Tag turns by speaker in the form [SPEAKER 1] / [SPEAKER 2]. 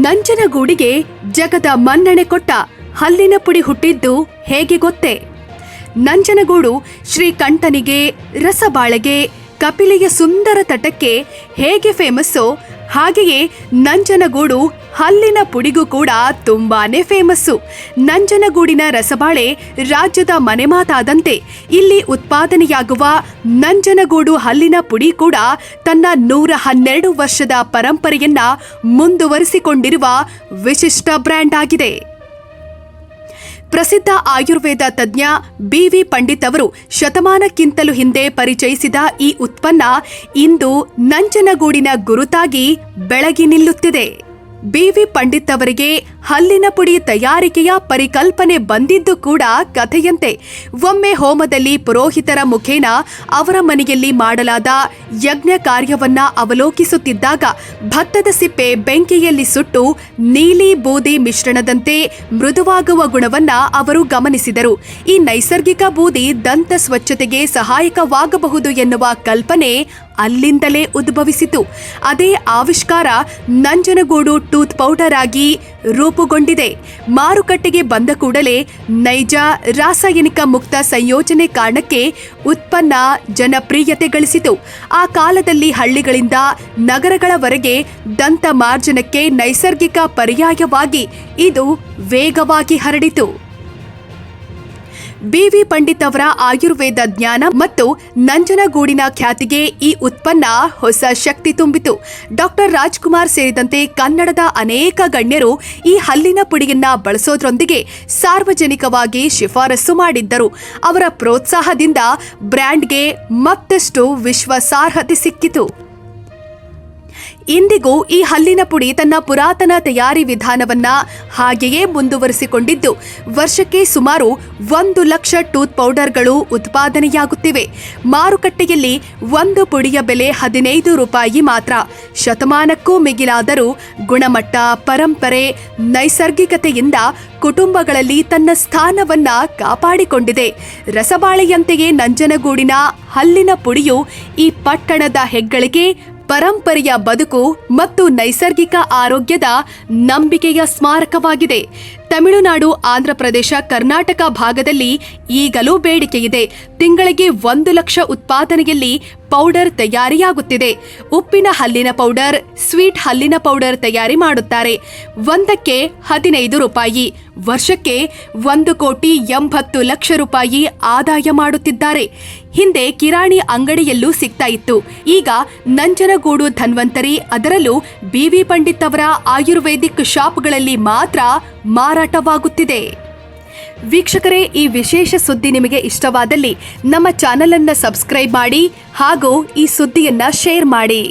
[SPEAKER 1] ನಂಜನಗೂಡಿಗೆ ಜಗದ ಮನ್ನಣೆ ಕೊಟ್ಟ ಹಲ್ಲಿನ ಪುಡಿ ಹುಟ್ಟಿದ್ದು ಹೇಗೆ ಗೊತ್ತೇ? ನಂಜನಗೂಡು ಶ್ರೀಕಂಠನಿಗೆ ರಸಬಾಳೆಗೆ ಕಪಿಲೆಯ ಸುಂದರ ತಟಕ್ಕೆ ಹೇಗೆ ಫೇಮಸ್ಸೋ ಹಾಗೆಯೇ ನಂಜನಗೂಡು ಹಲ್ಲಿನ ಪುಡಿಗೂ ಕೂಡ ತುಂಬಾನೇ ಫೇಮಸ್ಸು. ನಂಜನಗೂಡಿನ ರಸಬಾಳೆ ರಾಜ್ಯದ ಮನೆಮಾತಾದಂತೆ ಇಲ್ಲಿ ಉತ್ಪಾದನೆಯಾಗುವ ನಂಜನಗೂಡು ಹಲ್ಲಿನ ಪುಡಿ ಕೂಡ ತನ್ನ ನೂರ ಹನ್ನೆರಡು ವರ್ಷದ ಪರಂಪರೆಯನ್ನ ಮುಂದುವರಿಸಿಕೊಂಡಿರುವ ವಿಶಿಷ್ಟ ಬ್ರ್ಯಾಂಡ್ ಆಗಿದೆ. ಪ್ರಸಿದ್ಧ ಆಯುರ್ವೇದ ತಜ್ಞ ಬಿವಿ ಪಂಡಿತ್ ಅವರು ಶತಮಾನಕ್ಕಿಂತಲೂ ಹಿಂದೆ ಪರಿಚಯಿಸಿದ ಈ ಉತ್ಪನ್ನ ಇಂದು ನಂಜನಗೂಡಿನ ಗುರುತಾಗಿ ಬೆಳಗಿ ನಿಲ್ಲುತ್ತಿದೆ. ಬಿವಿ ಪಂಡಿತ್ ಅವರಿಗೆ ಹಲ್ಲಿನ ಪುಡಿ ತಯಾರಿಕೆಯ ಪರಿಕಲ್ಪನೆ ಬಂದಿದ್ದು ಕೂಡ ಕಥೆಯಂತೆ. ಒಮ್ಮೆ ಹೋಮದಲ್ಲಿ ಪುರೋಹಿತರ ಮುಖೇನ ಅವರ ಮನೆಯಲ್ಲಿ ಮಾಡಲಾದ ಯಜ್ಞ ಕಾರ್ಯವನ್ನ ಅವಲೋಕಿಸುತ್ತಿದ್ದಾಗ ಭತ್ತದ ಸಿಪ್ಪೆ ಬೆಂಕಿಯಲ್ಲಿ ಸುಟ್ಟು ನೀಲಿ ಬೂದಿ ಮಿಶ್ರಣದಂತೆ ಮೃದುವಾಗುವ ಗುಣವನ್ನ ಅವರು ಗಮನಿಸಿದರು. ಈ ನೈಸರ್ಗಿಕ ಬೂದಿ ದಂತ ಸ್ವಚ್ಛತೆಗೆ ಸಹಾಯಕವಾಗಬಹುದು ಎನ್ನುವ ಕಲ್ಪನೆ ಅಲ್ಲಿಂದಲೇ ಉದ್ಭವಿಸಿತು. ಅದೇ ಆವಿಷ್ಕಾರ ನಂಜನಗೂಡು ಟೂತ್ ಪೌಡರ್ ಆಗಿ ರೂಪುಗೊಂಡಿದೆ. ಮಾರುಕಟ್ಟೆಗೆ ಬಂದ ಕೂಡಲೇ ನೈಜ ರಾಸಾಯನಿಕ ಮುಕ್ತ ಸಂಯೋಜನೆ ಕಾರಣಕ್ಕೆ ಉತ್ಪನ್ನ ಜನಪ್ರಿಯತೆ ಗಳಿಸಿತು. ಆ ಕಾಲದಲ್ಲಿ ಹಳ್ಳಿಗಳಿಂದ ನಗರಗಳವರೆಗೆ ದಂತ ಮಾರ್ಜನಕ್ಕೆ ನೈಸರ್ಗಿಕ ಪರ್ಯಾಯವಾಗಿ ಇದು ವೇಗವಾಗಿ ಹರಡಿತು. ಬಿವಿ ಪಂಡಿತ್ ಅವರ ಆಯುರ್ವೇದ ಜ್ಞಾನ ಮತ್ತು ನಂಜನಗೂಡಿನ ಖ್ಯಾತಿಗೆ ಈ ಉತ್ಪನ್ನ ಹೊಸ ಶಕ್ತಿ ತುಂಬಿತು. ಡಾಕ್ಟರ್ ರಾಜ್ಕುಮಾರ್ ಸೇರಿದಂತೆ ಕನ್ನಡದ ಅನೇಕ ಗಣ್ಯರು ಈ ಹಲ್ಲಿನ ಪುಡಿಯನ್ನ ಬಳಸೋದ್ರೊಂದಿಗೆ ಸಾರ್ವಜನಿಕವಾಗಿ ಶಿಫಾರಸು ಮಾಡಿದ್ದರು. ಅವರ ಪ್ರೋತ್ಸಾಹದಿಂದ ಬ್ರ್ಯಾಂಡ್ಗೆ ಮತ್ತಷ್ಟು ವಿಶ್ವಾಸಾರ್ಹತೆ ಸಿಕ್ಕಿತು. ಇಂದಿಗೂ ಈ ಹಲ್ಲಿನ ಪುಡಿ ತನ್ನ ಪುರಾತನ ತಯಾರಿ ವಿಧಾನವನ್ನ ಹಾಗೆಯೇ ಮುಂದುವರಿಸಿಕೊಂಡಿದ್ದು, ವರ್ಷಕ್ಕೆ ಸುಮಾರು ಒಂದು ಲಕ್ಷ ಟೂತ್ ಪೌಡರ್ಗಳು ಉತ್ಪಾದನೆಯಾಗುತ್ತಿವೆ. ಮಾರುಕಟ್ಟೆಯಲ್ಲಿ ಒಂದು ಪುಡಿಯ ಬೆಲೆ ಹದಿನೈದು ರೂಪಾಯಿ ಮಾತ್ರ. ಶತಮಾನಕ್ಕೂ ಮಿಗಿಲಾದರೂ ಗುಣಮಟ್ಟ, ಪರಂಪರೆ, ನೈಸರ್ಗಿಕತೆಯಿಂದ ಕುಟುಂಬಗಳಲ್ಲಿ ತನ್ನ ಸ್ಥಾನವನ್ನ ಕಾಪಾಡಿಕೊಂಡಿದೆ. ರಸಬಾಳೆಯಂತೆಯೇ ನಂಜನಗೂಡಿನ ಹಲ್ಲಿನ ಪುಡಿಯು ಈ ಪಟ್ಟಣದ ಹೆಗ್ಗಳಿಗೆ ಪರಂಪರೆಯ ಬದುಕು ಮತ್ತು ನೈಸರ್ಗಿಕ ಆರೋಗ್ಯದ ನಂಬಿಕೆಯ ಸ್ಮಾರಕವಾಗಿದೆ. ತಮಿಳುನಾಡು, ಆಂಧ್ರಪ್ರದೇಶ, ಕರ್ನಾಟಕ ಭಾಗದಲ್ಲಿ ಈಗಲೂ ಬೇಡಿಕೆಯಿದೆ. ತಿಂಗಳಿಗೆ ಒಂದು ಲಕ್ಷ ಉತ್ಪಾದನೆಯಲ್ಲಿ ಪೌಡರ್ ತಯಾರಿಯಾಗುತ್ತಿದೆ. ಉಪ್ಪಿನ ಹಲ್ಲಿನ ಪೌಡರ್, ಸ್ವೀಟ್ ಹಲ್ಲಿನ ಪೌಡರ್ ತಯಾರಿ ಮಾಡುತ್ತಾರೆ. ಒಂದಕ್ಕೆ ಹದಿನೈದು ರೂಪಾಯಿ, ವರ್ಷಕ್ಕೆ ಒಂದು ಕೋಟಿ ಎಂಬತ್ತು ಲಕ್ಷ ರೂಪಾಯಿ ಆದಾಯ ಮಾಡುತ್ತಿದ್ದಾರೆ. ಹಿಂದೆ ಕಿರಾಣಿ ಅಂಗಡಿಯಲ್ಲೂ ಸಿಗ್ತಾ ಇತ್ತು. ಈಗ ನಂಜನಗೂಡು ಧನ್ವಂತರಿ ಅದರಲ್ಲೂ ಬಿವಿ ಪಂಡಿತ್ ಅವರ ಆಯುರ್ವೇದಿಕ್ ಶಾಪ್ಗಳಲ್ಲಿ ಮಾತ್ರ ಮಾರಾಟವಾಗುತ್ತಿದೆ ವೀಕ್ಷಕರೇ, ಈ ವಿಶೇಷ ಸುದ್ದಿ ನಿಮಗೆ ಇಷ್ಟವಾದಲ್ಲಿ ನಮ್ಮ ಚಾನಲನ್ನು ಸಬ್ಸ್ಕ್ರೈಬ್ ಮಾಡಿ ಹಾಗೂ ಈ ಸುದ್ದಿಯನ್ನು ಶೇರ್ ಮಾಡಿ.